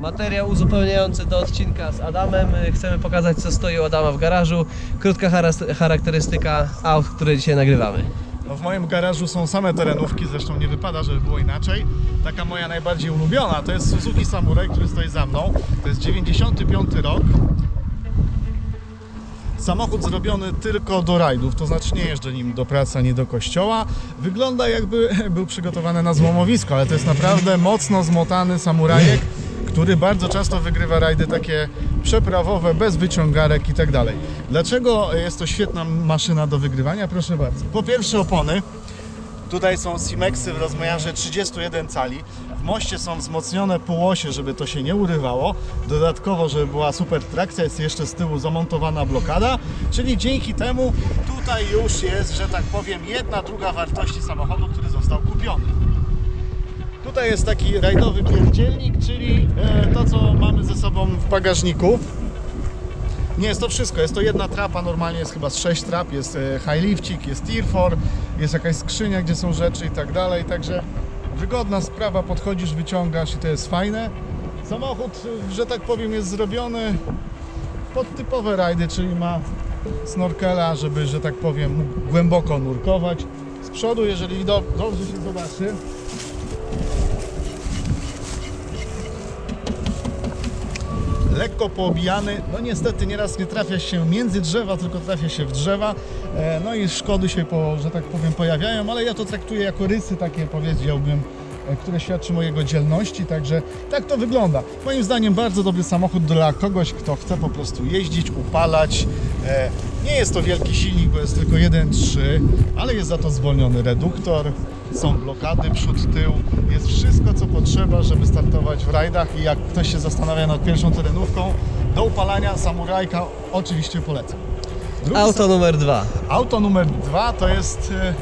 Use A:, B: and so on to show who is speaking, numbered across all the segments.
A: Materiał uzupełniający do odcinka z Adamem. Chcemy pokazać co stoi u Adama w garażu. Krótka charakterystyka aut, które dzisiaj nagrywamy.
B: No w moim garażu są same terenówki, zresztą nie wypada, żeby było inaczej. Taka moja najbardziej ulubiona to jest Suzuki Samurai, który stoi za mną. To jest 95 rok. Samochód zrobiony tylko do rajdów, to znaczy nie jeżdżę nim do pracy ani do kościoła. Wygląda jakby był przygotowany na złomowisko, ale to jest naprawdę mocno zmotany samurajek, który bardzo często wygrywa rajdy takie przeprawowe, bez wyciągarek i tak dalej. Dlaczego jest to świetna maszyna do wygrywania? Proszę bardzo. Po pierwsze opony. Tutaj są Simexy w rozmiarze 31 cali. W moście są wzmocnione półosie, żeby to się nie urywało. Dodatkowo, żeby była super trakcja, jest jeszcze z tyłu zamontowana blokada, czyli dzięki temu tutaj już jest, że tak powiem, jedna druga wartości samochodu, który został kupiony. Tutaj jest taki rajdowy pierdzielnik, czyli e, to, co mamy ze sobą w bagażniku. Nie jest to wszystko, jest to jedna trapa, normalnie jest chyba z 6 trap, jest e, high lifcik, jest tirfor, jest jakaś skrzynia, gdzie są rzeczy i tak dalej, także wygodna sprawa, podchodzisz, wyciągasz i to jest fajne. Samochód, e, że tak powiem, jest zrobiony pod typowe rajdy, czyli ma snorkela, żeby, że tak powiem, mógł głęboko nurkować. Z przodu, jeżeli do, dobrze się zobaczy, lekko poobijany. No niestety nieraz nie trafia się między drzewa, tylko trafia się w drzewa. E, No i szkody się, po, że tak powiem, pojawiają, ale ja to traktuję jako rysy takie, powiedziałbym, e, które świadczy mojego dzielności, także tak to wygląda. Moim zdaniem bardzo dobry samochód dla kogoś, kto chce po prostu jeździć, upalać. Nie jest to wielki silnik, bo jest tylko 1.3, ale jest za to zwolniony reduktor, są blokady przód, tył, jest wszystko co potrzeba, żeby startować w rajdach i jak ktoś się zastanawia nad pierwszą terenówką, do upalania samurajka oczywiście polecam. Drugi
A: Auto numer dwa.
B: Auto numer dwa to jest... e,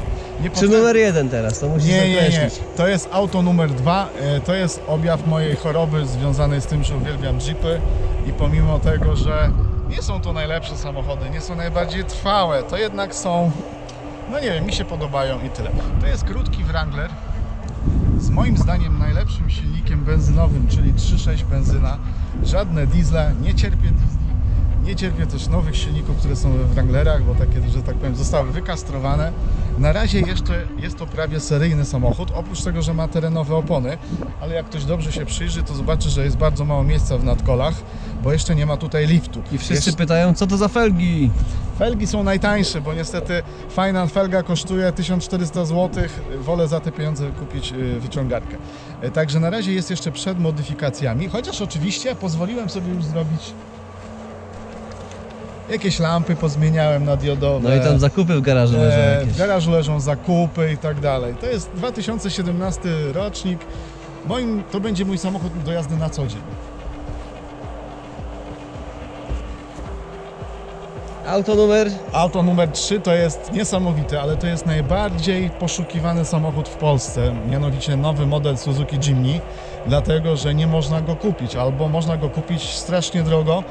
B: nie
A: Czy numer jeden teraz? To musisz
B: nie, nie, nie. To jest auto numer dwa. E, To jest objaw mojej choroby związanej z tym, że uwielbiam jeepy i pomimo tego, że nie są to najlepsze samochody, nie są najbardziej trwałe, to jednak są, no nie wiem, mi się podobają i tyle. To jest krótki Wrangler z moim zdaniem najlepszym silnikiem benzynowym, czyli 3.6 benzyna. Żadne diesle, nie cierpię diesli. Nie cierpię też nowych silników, które są we Wranglerach, bo takie, że tak powiem, zostały wykastrowane. Na razie jeszcze jest to prawie seryjny samochód, oprócz tego, że ma terenowe opony, ale jak ktoś dobrze się przyjrzy, to zobaczy, że jest bardzo mało miejsca w nadkolach, bo jeszcze nie ma tutaj liftu.
A: I wszyscy
B: Jeszcze-
A: pytają, co to za felgi?
B: Felgi są najtańsze, bo niestety fajna felga kosztuje 1400 zł. Wolę za te pieniądze kupić y, wyciągarkę. E, Także na razie jest jeszcze przed modyfikacjami, chociaż oczywiście pozwoliłem sobie już zrobić jakieś lampy, pozmieniałem na diodowe.
A: No i tam zakupy w garażu leżą
B: E,
A: jakieś.
B: W garażu leżą zakupy i tak dalej. To jest 2017 rocznik. Moim, to będzie mój samochód do jazdy na co dzień.
A: Auto numer...
B: Auto numer 3 to jest niesamowite, ale to jest najbardziej poszukiwany samochód w Polsce, mianowicie nowy model Suzuki Jimny, dlatego że nie można go kupić, albo można go kupić strasznie drogo,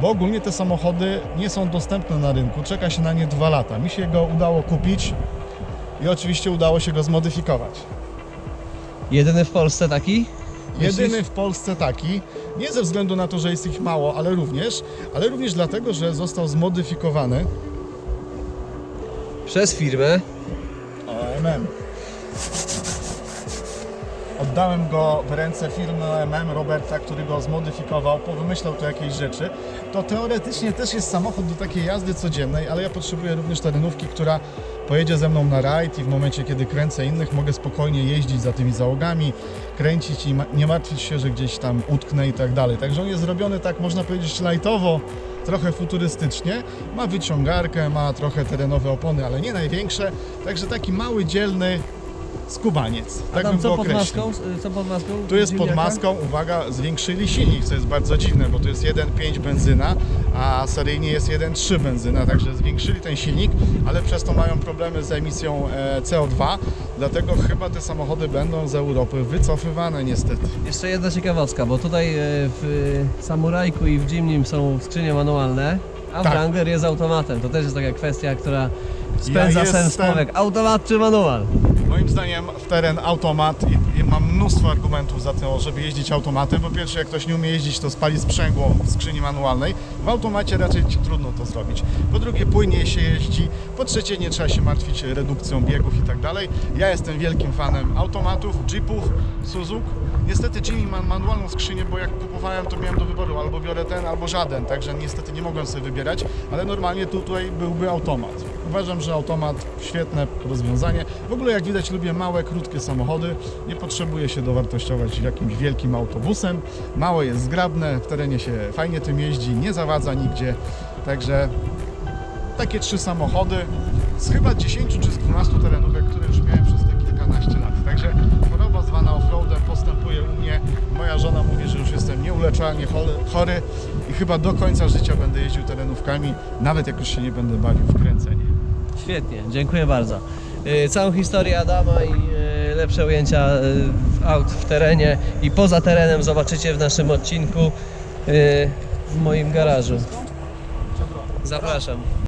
B: bo ogólnie te samochody nie są dostępne na rynku, czeka się na nie dwa lata. Mi się go udało kupić i oczywiście udało się go zmodyfikować.
A: Jedyny w Polsce taki?
B: Jedyny w Polsce taki, nie ze względu na to, że jest ich mało, ale również, ale również dlatego, że został zmodyfikowany
A: Przez firmę.
B: OMM. Oddałem go w ręce firmy OMM Roberta, który go zmodyfikował, powymyślał tu jakieś rzeczy. To teoretycznie też jest samochód do takiej jazdy codziennej, ale ja potrzebuję również terenówki, która pojedzie ze mną na rajd i w momencie, kiedy kręcę innych, mogę spokojnie jeździć za tymi załogami, kręcić i nie martwić się, że gdzieś tam utknę i tak dalej. Także on jest zrobiony tak, można powiedzieć, lightowo, trochę futurystycznie. Ma wyciągarkę, ma trochę terenowe opony, ale nie największe. Także taki mały, dzielny skubaniec.
A: A
B: Tak
A: tam
B: bym
A: co
B: go
A: pod
B: określił.
A: maską? Y, Co pod maską?
B: Tu jest pod
A: Ziemniaka?
B: maską, uwaga, zwiększyli silnik, co jest bardzo dziwne, bo tu jest 1.5 benzyna, a seryjnie jest 1.3 benzyna, także zwiększyli ten silnik, ale przez to mają problemy z emisją e, CO2, dlatego chyba te samochody będą z Europy wycofywane niestety.
A: Jeszcze jedna ciekawostka, bo tutaj e, w Samurajku i w Jimnym są skrzynie manualne, A
B: Tak.
A: Wrangler jest automatem. To też jest taka kwestia, która spędza sens
B: jestem-
A: człowiek. Automat czy manual?
B: Moim zdaniem w teren automat i, i mam mnóstwo argumentów za to, żeby jeździć automatem. Po pierwsze, jak ktoś nie umie jeździć, to spali sprzęgło w skrzyni manualnej. W automacie raczej trudno to zrobić. Po drugie, płynniej się jeździ. Po trzecie, nie trzeba się martwić redukcją biegów i tak dalej. Ja jestem wielkim fanem automatów, jeepów, Suzuki. Niestety Jimmy ma manualną skrzynię, bo jak kupowałem, to miałem do wyboru albo biorę ten, albo żaden, także niestety nie mogłem sobie wybierać, ale normalnie tutaj byłby automat. Uważam, że automat świetne rozwiązanie. W ogóle jak widać lubię małe, krótkie samochody. Nie potrzebuję się dowartościować jakimś wielkim autobusem. Małe jest zgrabne, w terenie się fajnie tym jeździ, nie zawadza nigdzie. Także takie trzy samochody z chyba 10 czy z 12 terenówek, które już miałem przez te kilkanaście lat. Także choroba zwana offroadem postępuje u mnie. Moja żona mówi, że już jestem nieuleczalnie chory i chyba do końca życia będę jeździł terenówkami, nawet jak już się nie będę bawił w kręcenie.
A: Świetnie, dziękuję bardzo. Y, Całą historię Adama i y, lepsze ujęcia y, aut w terenie i poza terenem zobaczycie w naszym odcinku w moim garażu. Zapraszam.